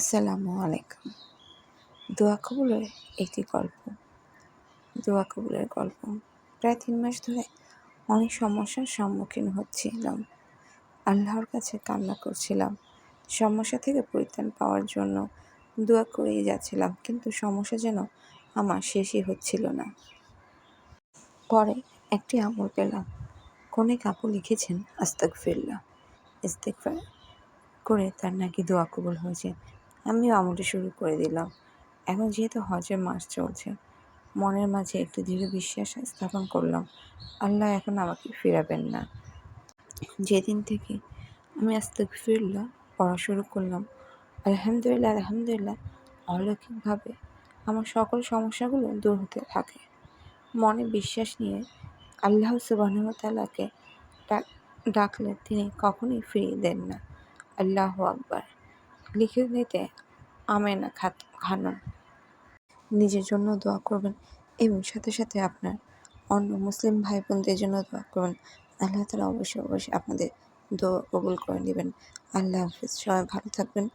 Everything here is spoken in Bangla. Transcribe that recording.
আসসালামু আলাইকুম। দোয়া কবুলের একটি গল্প। দোয়া কবুলের গল্প। প্রায় তিন মাস ধরে অনেক সমস্যার সম্মুখীন হচ্ছিলাম। আল্লাহর কাছে কান্না করছিলাম। সমস্যা থেকে পরিত্রাণ পাওয়ার জন্য দোয়া করেই যাচ্ছিলাম, কিন্তু সমস্যা যেন আমার শেষই হচ্ছিল না। পরে একটি আমল পেলাম। কোনে কাপু লিখেছেন আস্তাক ফিরলা ইস্তেকফার করে তার নাকি দোয়া কবুল হয়েছে। আমিও আমলটি শুরু করে দিলাম। এখন যেহেতু হজের মাস চলছে, মনের মাঝে একটু দৃঢ় বিশ্বাস স্থাপন করলাম, আল্লাহ এখন আমাকে ফিরাবেন না। যেদিন থেকে আমি আস্তে ফিরলাম পড়া শুরু করলাম, আলহামদুলিল্লাহ আলহামদুলিল্লাহ, অলৌকিকভাবে আমার সকল সমস্যাগুলো দূর হতে থাকে। মনে বিশ্বাস নিয়ে আল্লাহ সুবাহতালাকে ডাকলে তিনি কখনোই ফিরিয়ে দেন না। আল্লাহ আকবার। লিখে নিতে আমেনা খাত খানন নিজের জন্য দোয়া করবেন এবং সাথে সাথে আপনার অন্য মুসলিম ভাই বোনদের জন্য দোয়া করবেন। আল্লাহ তালা অবশ্যই অবশ্যই আপনাদের দোয়া কবুল করে নেবেন। আল্লাহ হাফিজ। সবাই ভালো থাকবেন।